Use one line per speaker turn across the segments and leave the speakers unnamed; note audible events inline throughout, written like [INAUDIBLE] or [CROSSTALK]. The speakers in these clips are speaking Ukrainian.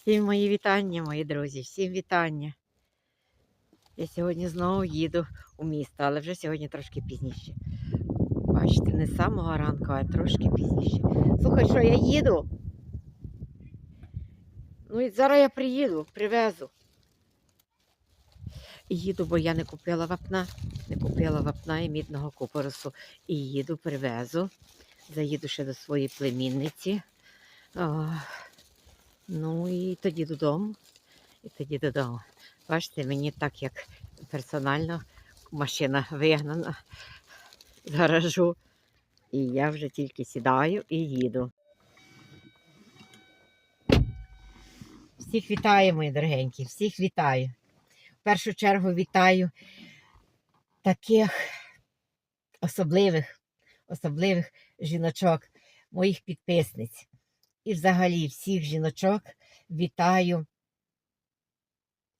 Всім мої вітання, мої друзі, всім вітання. Я сьогодні знову їду у місто, але вже сьогодні трошки пізніше. Бачите, не з самого ранку, а трошки пізніше. Слухай, що я їду? Ну і зараз я приїду, привезу. Їду, бо я не купила вапна, не купила вапна і мідного купоросу. І їду, привезу. Заїду ще до своєї племінниці. О, Ну і тоді додому. І тоді додому. Бачите, мені так як персонально машина вигнана з гаражу. І я вже тільки сідаю і їду. Всіх вітаю, мої дорогенькі, всіх вітаю. В першу чергу вітаю таких особливих, особливих жіночок, моїх підписниць. І взагалі всіх жіночок вітаю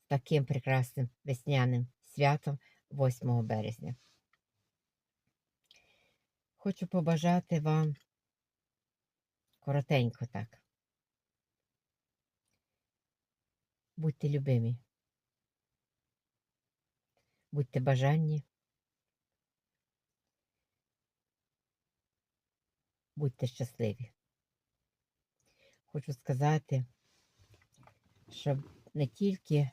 таким прекрасним весняним святом 8 березня. Хочу побажати вам коротенько так. Будьте любимі. Будьте бажанні. Будьте щасливі. Хочу сказати, що не тільки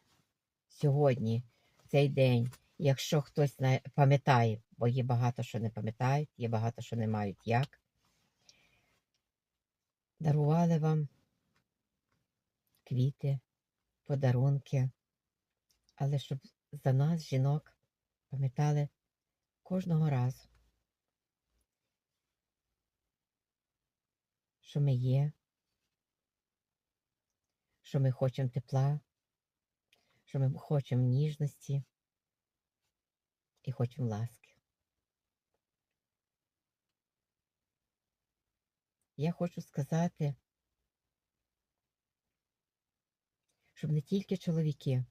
сьогодні, цей день, якщо хтось пам'ятає, бо є багато що не пам'ятають, є багато що не мають як, дарували вам квіти, подарунки, але щоб за нас, жінок, пам'ятали кожного разу, що ми є, що ми хочемо тепла, що ми хочемо ніжності і хочемо ласки. Я хочу сказати, щоб не тільки чоловіки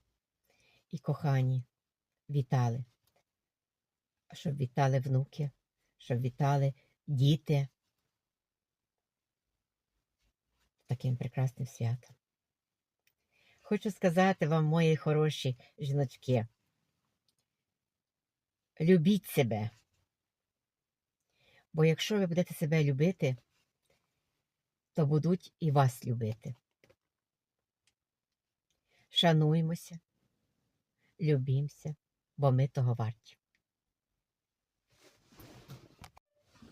і кохані вітали, а щоб вітали внуки, щоб вітали діти таким прекрасним святом. Хочу сказати вам, мої хороші жіночки, любіть себе. Бо якщо ви будете себе любити, то будуть і вас любити. Шануймося, любімося, бо ми того варті.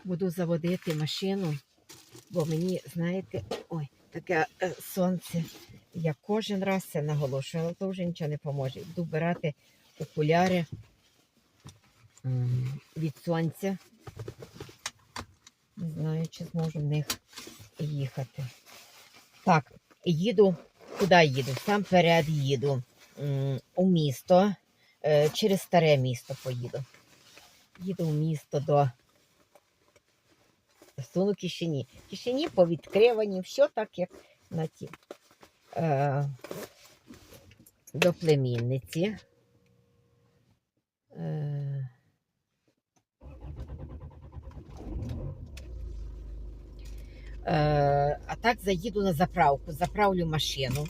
Буду заводити машину, бо мені, знаєте, ой, таке е, сонце. Я кожен раз це наголошую, але то вже нічого не поможе. Буду брати окуляри від сонця. Не знаю, чи зможу в них їхати. Так, їду. Куди їду? Сам перед їду у місто. Е, Через старе місто поїду. Їду в місто до суну кишені. Кишені повідкривані, все так, як на ті. Е, до племінниці. Е, Е, а так заїду на заправку, заправлю машину.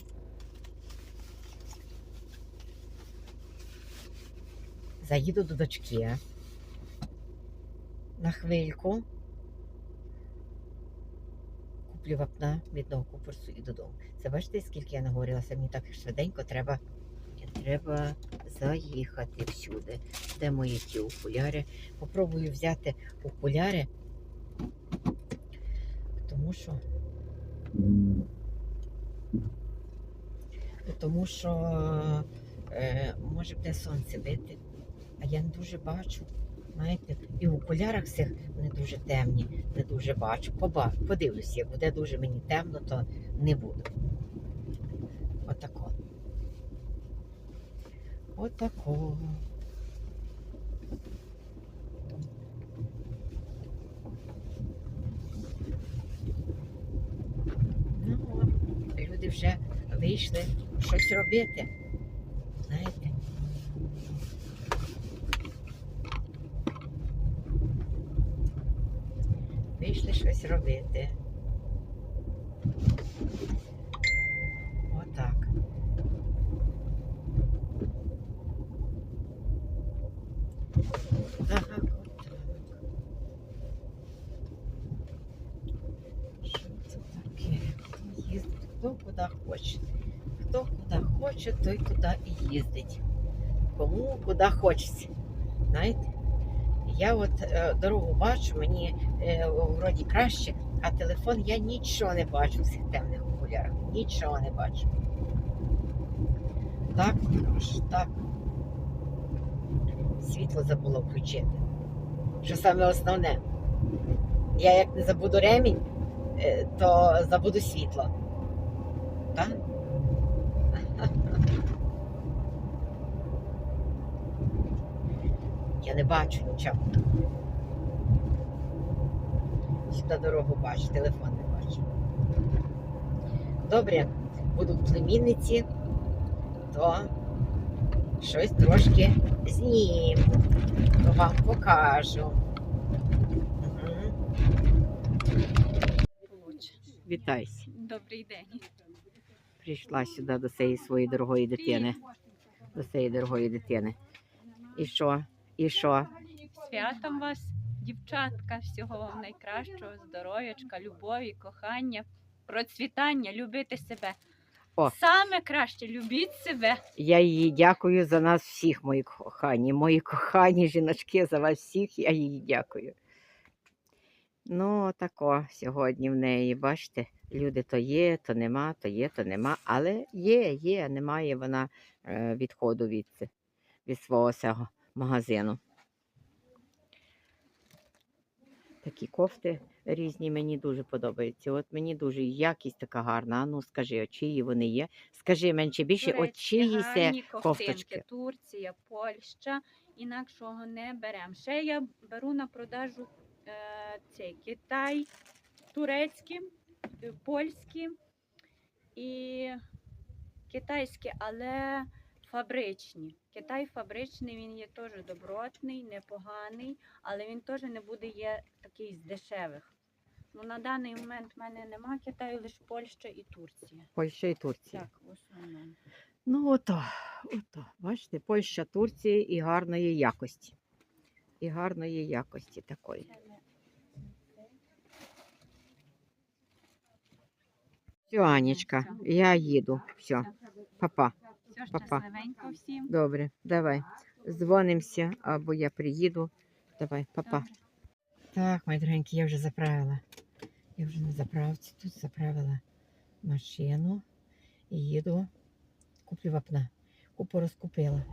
Заїду до дочки на хвильку. Куплю вапна мідного купорсу і додому. Це бачите, скільки я наговорилася, мені так швиденько треба, треба заїхати всюди. Де мої ті окуляри? Попробую взяти окуляри, тому що. Тому що е, може буде сонце бити, а я не дуже бачу. Знаєте, і в окулярах цих не дуже темні, не дуже бачу. Поба, подивлюся, як буде дуже мені темно, то не буду. Отако. Отако. Ну, люди вже вийшли щось робити. Знаєте. Вийшли щось робити. Отак. Так, отак. Що це таке? Хто їздить, хто куди хоче? Хто куди хоче, той куди і їздить. Кому куди хочеться. Знаєте? Я от е, дорогу бачу, мені вроді краще, а телефон я нічого не бачу в цих темних окулярах. Нічого не бачу. Так, аж так. Світло забула включити. Що саме основне. Я як не забуду ремінь, е, то забуду світло. Так? [LAUGHS] Я не бачу нічого. Сюди дорогу бачу, телефон не бачу. Добре, буду в племінниці, то щось трошки зніму, то вам покажу. Вітайся.
Добрий день.
Прийшла сюди до цієї своєї дорогої дитини. До цієї дорогої дитини. І що? І що?
Святом вас, дівчатка, всього вам найкращого, здоров'ячка, любові, кохання, процвітання, любити себе.
О.
Саме краще любіть себе.
Я їй дякую за нас всіх, мої кохані. Мої кохані жіночки, за вас всіх я їй дякую. Ну, тако сьогодні в неї, бачите, люди то є, то нема, то є, то нема. Але є, є, немає вона е, відходу від, від свого цього магазину. Такі кофти різні мені дуже подобаються. От мені дуже якість така гарна. А ну скажи, от чиї вони є? Скажи менше більше, от чиї це
гарні
кофточки?
Турція, Польща. Інакшого не беремо. Ще я беру на продажу е, цей Китай, турецькі, е, польські і китайські, але фабричні. Китай фабричний, він є теж добротний, непоганий, але він теж не буде є такий з дешевих. Ну, на даний момент в мене нема Китаю, лише Польща і Турція.
Польща і Турція.
Так, в основному.
Ну, ото, ото. Бачите, Польща, Турція і гарної якості. І гарної якості такої. Все, Анечка, я їду. Все, папа. Папа.
щасливенько всім.
Добре, давай. Дзвонимося, або я приїду. Давай, папа. Так, мої дорогенькі, я вже заправила. Я вже на заправці тут заправила машину і їду. Куплю вапна. Купу розкупила.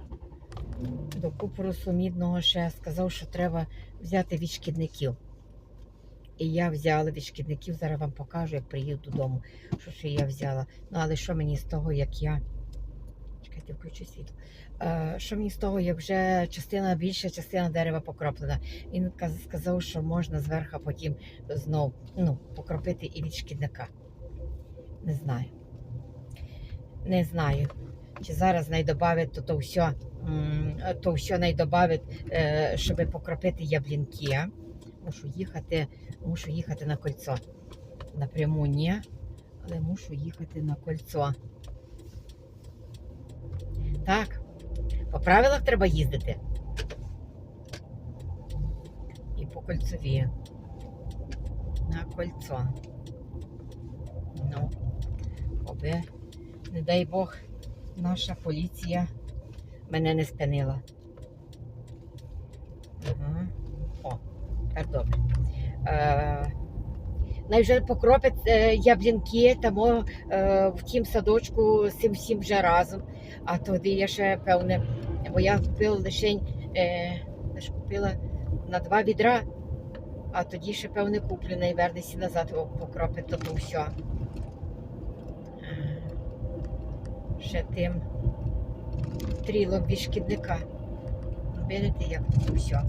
До купорусу мідного ще сказав, що треба взяти від шкідників. І я взяла від шкідників, зараз вам покажу, як приїду додому, що ще я взяла. Ну, але що мені з того, як я. Чекайте, включу світло. Е, що мені з того, як вже частина більша, частина дерева покроплена. Він сказав, що можна зверху потім знов ну, покропити і від шкідника. Не знаю. Не знаю. Чи зараз найдобавить то, то все, то все найдобавить, е, щоб покропити яблінки. Мушу їхати, мушу їхати на кольцо. Напряму ні, але мушу їхати на кольцо. Так, по правилах треба їздити. І по кольцові. На кольцо. Ну, аби, не дай Бог, наша поліція мене не спинила. Ага. О, так добре. Е, вже покропить е, яблінки тому, е, в тім садочку з всім вже разом. А тоді я ще певне, бо я купила лише е, купила на два відра, а тоді ще певне куплю на вернесі назад покропить то, все. Ще тим трілом від шкідника. Видите, як все.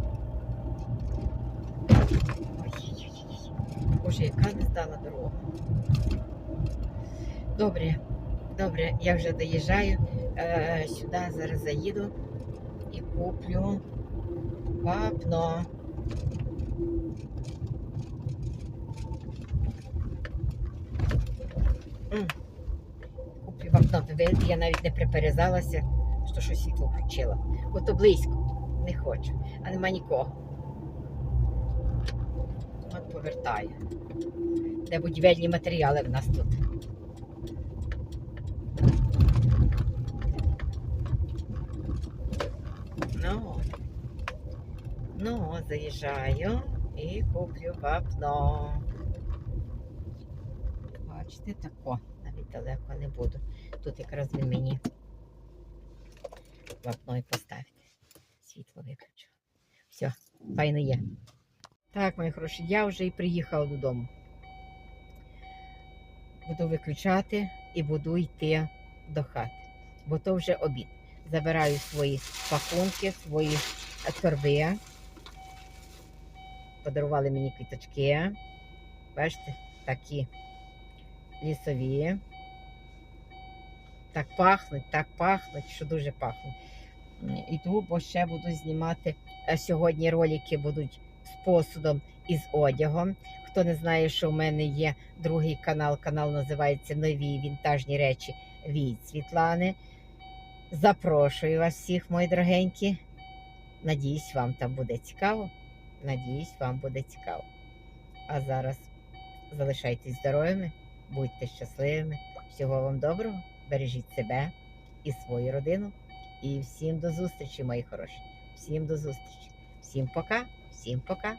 Боже, яка не здала дорога. Добре, добре, я вже доїжджаю е, сюди, зараз заїду і куплю вапно. Куплю вапно. Ви видите, я навіть не приперезалася, що щось світло включила. Ото близько, не хочу, а нема нікого повертає. Де будівельні матеріали в нас тут. Ну, ну заїжджаю і куплю вапно. Бачите, тако, навіть далеко не буду. Тут якраз він мені вапно і поставить. Світло виключу. Все, файно є. Так, мої хороші, я вже і приїхала додому. Буду виключати і буду йти до хати, бо то вже обід. Забираю свої пакунки, свої торби. Подарували мені квіточки. Бачите, такі лісові. Так пахнуть, так пахнуть, що дуже пахнуть. Іду, бо ще буду знімати е, сьогодні ролики будуть з посудом і з одягом. Хто не знає, що в мене є другий канал, канал називається Нові вінтажні речі від Світлани. Запрошую вас всіх, мої дорогенькі. Надіюсь, вам там буде цікаво. Надіюсь, вам буде цікаво. А зараз залишайтесь здоровими, будьте щасливими. Всього вам доброго, бережіть себе і свою родину. І всім до зустрічі, мої хороші. Всім до зустрічі. Всім пока, всім пока.